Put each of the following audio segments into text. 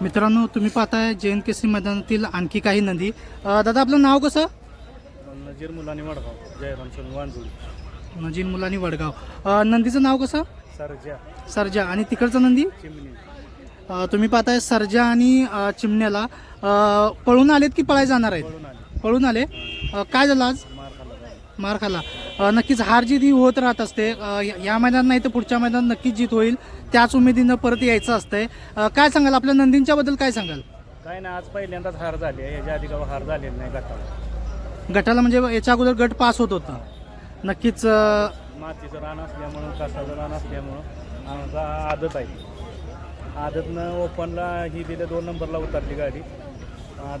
मित्रांनो तुम्ही पाहताय जैन केसरी मैदानातील आणखी काही नंदी. अ, दादा आपलं नाव कसं? नजीर मुलांनी वडगाव जयराम सोन वांजुळी नजीन मुलानी वडगाव. अ, नंदीचं नाव कसं? सरजा. सर्जा. आणि तिकडचं नंदी? चिमणी. अ, तुम्ही पाहताय सर्जा आणि अ, चिमण्याला. अ, पळून आलेत की पळाय जाणार आहेत? पळून आली. पळून आले. अ, काय झालं आज? मार खाल्ला. जायला. मार खाला नक्कीच हार जीत ही होत राहत असते. या- मैदानात नाही तर पुढच्या मैदानात नक्कीच जीत होईल. त्याच उमेदीनं परत यायचं असतंय. काय सांगाल? आपल्या नंदींच्या बद्दल काय सांगाल? काय ना आज पहिल्यांदाच हार झाली आहे. ह्याच्या आधी हार झालेली नाही गटाला. गटाला म्हणजे याच्या अगोदर गट पास होत होता. नक्कीच मातीचं रान असल्यामुळं कासाचं रान असल्यामुळं आमचा आदत आहे. आदतनं ओपनला ही दिले दोन नंबरला उतरली गाडी.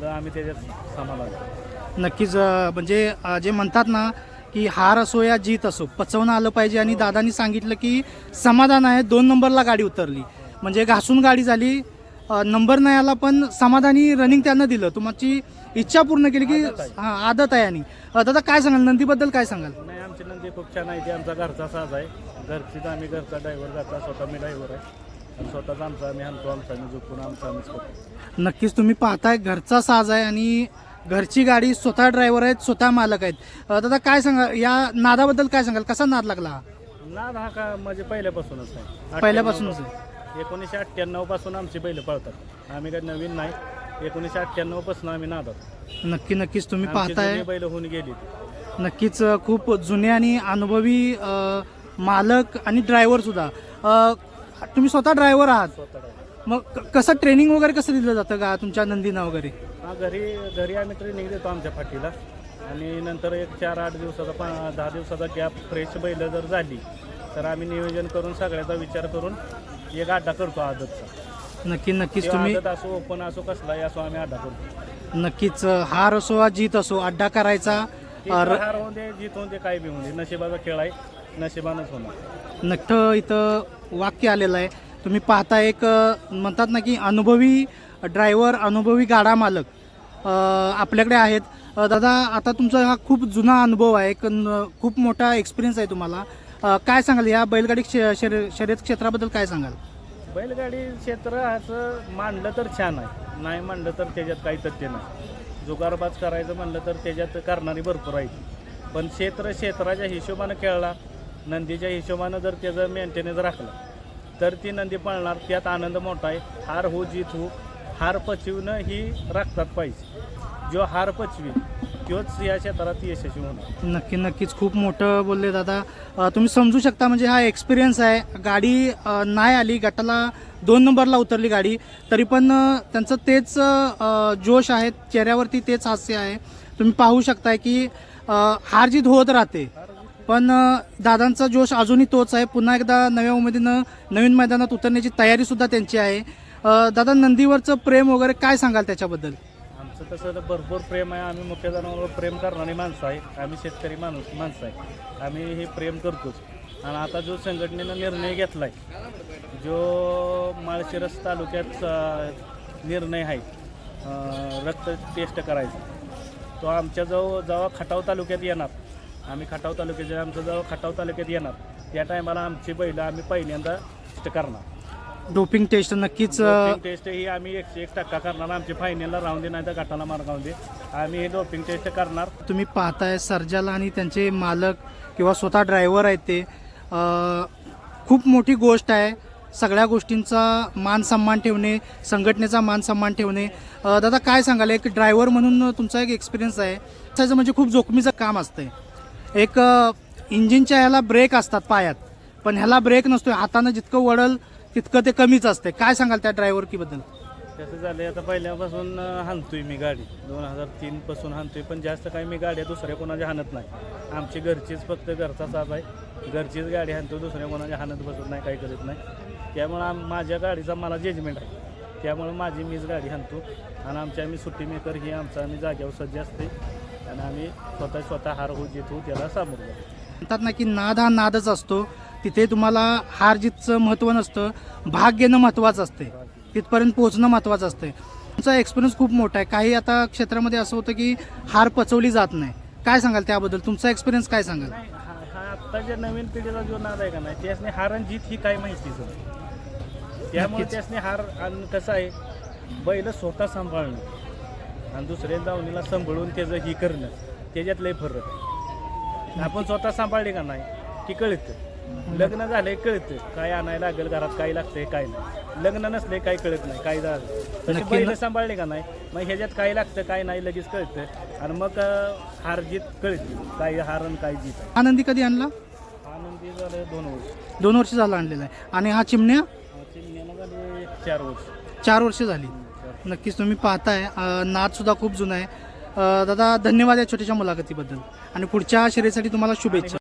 आम्ही त्याच्यात समाधान नक्कीच म्हणजे जे म्हणतात ना की हार असो या जीत असो. पचवणं आलं पाहिजे आणि दादानी सांगितलं की समाधान आहे दोन नंबरला गाडी उतरली. म्हणजे घासून गाडी झाली. नंबर नाही आला पण समाधानी रनिंग त्यांना दिलं. तुमची इच्छा पूर्ण केली की. हां आदत आहे आणि. दादा काय सांगाल? नंदीबद्दल काय सांगाल? नाही आमची नंदी खूप छान आहे. ती आमचा घरचा साज आहे. घरचीच आम्ही घरचा ड्रायव्हर घरचा स्वतः मी ड्रायव्हर आहे स्वतःच आमचा आम्ही आणतो आमचा आम्ही झोपून आमचा आम्हीच करतो. नक्कीच तुम्ही पाहताय घरचा साज आहे आणि घरची गाडी स्वतः ड्रायव्हर आहेत स्वतः मालक आहेत. दादा काय सांगा या नादाबद्दल काय सांगाल? कसा नाद लागला? हा? नाद हा का म्हणजे पहिल्यापासूनच आहे. पहिल्यापासूनच एकोणीसशे अठ्ठ्याण्णवपासून आमची बैल पळतात. आम्ही काही नवीन नाही. एकोणीसशे अठ्ठ्याण्णवपासून आम्ही नादात. नक्की नक्कीच तुम्ही पाहताय. बैल होऊन गेली. नक्कीच अ, खूप जुने आणि अनुभवी अ, मालक आणि ड्रायव्हर सुद्धा. अ, तुम्ही स्वतः ड्रायव्हर आहात. स्वतः. मग कसं ट्रेनिंग वगैरे कसं दिलं जातं का तुमच्या नंदीना वगैरे? हा घरी घरी आम्ही ट्रेनिंग देतो आमच्या फाटीला आणि नंतर एक चार आठ दिवसाचा पा दहा दिवसाचा गॅप फ्रेश बैल जर झाली तर आम्ही नियोजन करून सगळ्याचा विचार करून एक अड्डा करतो आदतचा. नक्की नक्कीच तुम्ही आदत असो ओपन असो कसलाही असो आम्ही अड्डा करतो. नक्कीच हार असो वा जीत असो अड्डा करायचा ते हार होऊन दे जीत होऊन दे काय बी होऊन दे. नशिबाचा खेळ आहे नशिबानच होणार. नक्क इथं वाक्य आलेलं आहे. तुम्ही पाहता एक म्हणतात ना की अनुभवी ड्रायव्हर अनुभवी गाडा मालक आपल्याकडे आहेत. दादा आता तुमचा हा खूप जुना अनुभव आहे एक खूप मोठा एक्सपिरियन्स आहे तुम्हाला. काय सांगाल? या बैलगाडी क्षे- शर्यत क्षेत्राबद्दल काय सांगाल? बैलगाडी क्षेत्र असं मांडलं तर छान आहे. नाही मांडलं तर त्याच्यात काही तथ्य नाही. जुगारबाज करायचं म्हणलं तर त्याच्यात करणारी भरपूर आहे. पण क्षेत्र क्षेत्राच्या हिशोबानं खेळला नंदीच्या हिशोबानं जर त्याचं मेंटेनन्स राखलं तर ती नंदी पळणार त्यात आनंद मोठा आहे. हार हो जीत हो. हार पचविणं ही राखतात पाहिजे. जो हार पचवी तोच या क्षेत्रात यशस्वी होणार. नक्की नक्कीच. खूप मोठं बोलले दादा. तुम्ही समजू शकता म्हणजे हा एक्सपिरियन्स आहे. गाडी नाही आली गटाला दोन नंबरला उतरली गाडी. तरी पण त्यांचं तेच जोश आहे चेहऱ्यावरती तेच हास्य आहे. तुम्ही पाहू शकताय की हार जीत होत राहते. पण दादांचा जोश अजूनही तोच आहे. पुन्हा एकदा नव्या उमेदीनं नवीन मैदानात उतरण्याची तयारी सुद्धा त्यांची आहे. दादा नंदीवरचं प्रेम वगैरे काय सांगाल त्याच्याबद्दल? आमचं तसं तर भरपूर प्रेम आहे. आम्ही मुख्य प्रेम करणारी माणसं आहे. आम्ही शेतकरी माणूस माणसं आहे. आम्ही हे प्रेम करतोच. आणि आता जो संघटनेनं निर्णय घेतला आहे जो माळशिरस तालुक्यात निर्णय आहे रक्त टेस्ट करायचा तो आमच्या जवळ जेव्हा खटाव तालुक्यात येणार. आम्ही खटाव तालुक्याच्या आमचं जेव्हा खटाव तालुक्यात येणार. त्या टायमाला आमची बैलं आम्ही पहिल्यांदा टेस्ट करणार. डोपिंग टेस्ट नक्कीच डोपिंग टेस्ट ही आम्ही एकशे एक टक्का करणार. आमची फायनलला राहून दे नाही तर गटाला मार राहून दे. आम्ही हे डोपिंग टेस्ट करणार. तुम्ही पाहताय सर्जाला आणि त्यांचे मालक किंवा स्वतः ड्रायव्हर आहेत ते. खूप मोठी गोष्ट आहे. सगळ्या गोष्टींचा मान सन्मान ठेवणे संघटनेचा मान सन्मान ठेवणे. दादा काय सांगाल? एक ड्रायव्हर म्हणून तुमचा एक एक्सपिरियन्स आहे. त्याचं म्हणजे खूप जोखमीचं काम असतंय. एक इंजिनच्या ह्याला ब्रेक असतात पायात. पण ह्याला ब्रेक नसतो हातानं जितकं वडल तितकं ते कमीच असते. काय सांगाल त्या ड्रायव्हरकीबद्दल कसं झालं आता पहिल्यापासून हाणतोय मी गाडी. दोन हजार तीनपासून हाणतोय पण जास्त काही मी गाड्या दुसऱ्या कोणाच्या हाणत नाही. आमची घरचीच फक्त घरचा साप आहे. घरचीच गाडी हाणतो दुसऱ्या कोणाच्या हाणत बसत नाही काही करत नाही. त्यामुळं आम माझ्या गाडीचा मला जजमेंट आहे. त्यामुळं माझी मीच गाडी हाणतो. आणि आमची आम्ही सुट्टी मेकर ही आमचा आम्ही जाग्यावर सज्ज असते आणि आम्ही स्वतः स्वतः हार हो जीत हो त्याला सामोरं जातो. म्हणतात ना की नाद हा नादच असतो. तिथे तुम्हाला हार जीतचं महत्त्व नसतं भाग घेणं महत्त्वाचं असते तिथपर्यंत पोहोचणं महत्त्वाचं असते तुमचा एक्सपिरियन्स खूप मोठा आहे. काही आता क्षेत्रामध्ये असं होतं की हार पचवली जात नाही. काय सांगाल त्याबद्दल? तुमचा एक्सपिरियन्स काय सांगाल? नाही हा हा आत्ताच्या नवीन पिढीला जो नाद आहे का नाही त्यासने हार आणि जीत ही काय माहितीच नाही त्यामुळे नक्कीच. त्यासने हार आणि कसं आहे बैल स्वतः सांभाळणं. आणि दुसऱ्या दावणीला सांभाळून त्याचं ही करणं त्याच्यात लय फरक आहे. आपण स्वतः सांभाळले का नाही की कळतं. लग्न झालंय कळतं. काय आणायला लागेल घरात काय लागतंय काय नाही. लग्न नसले काय कळत नाही काय झालं. तसे ना. सांभाळले का नाही मग ह्याच्यात काय लागतं काय नाही लगेच कळतं. आणि मग हार जीत कळते. काय हार आणि काय जीत. आनंदी कधी आणला? आनंदी झालं दोन वर्ष. दोन वर्ष झाला आणलेला आहे. आणि हा चिमण्या? चिमण्याला झाले चार वर्ष. चार वर्ष झाली. नक्कीच तुम्ही पाहताय. नादसुद्धा खूप जुना आहे. दादा धन्यवाद या छोट्याशा मुलाखतीबद्दल. आणि पुढच्या शर्यतीसाठी तुम्हाला शुभेच्छा.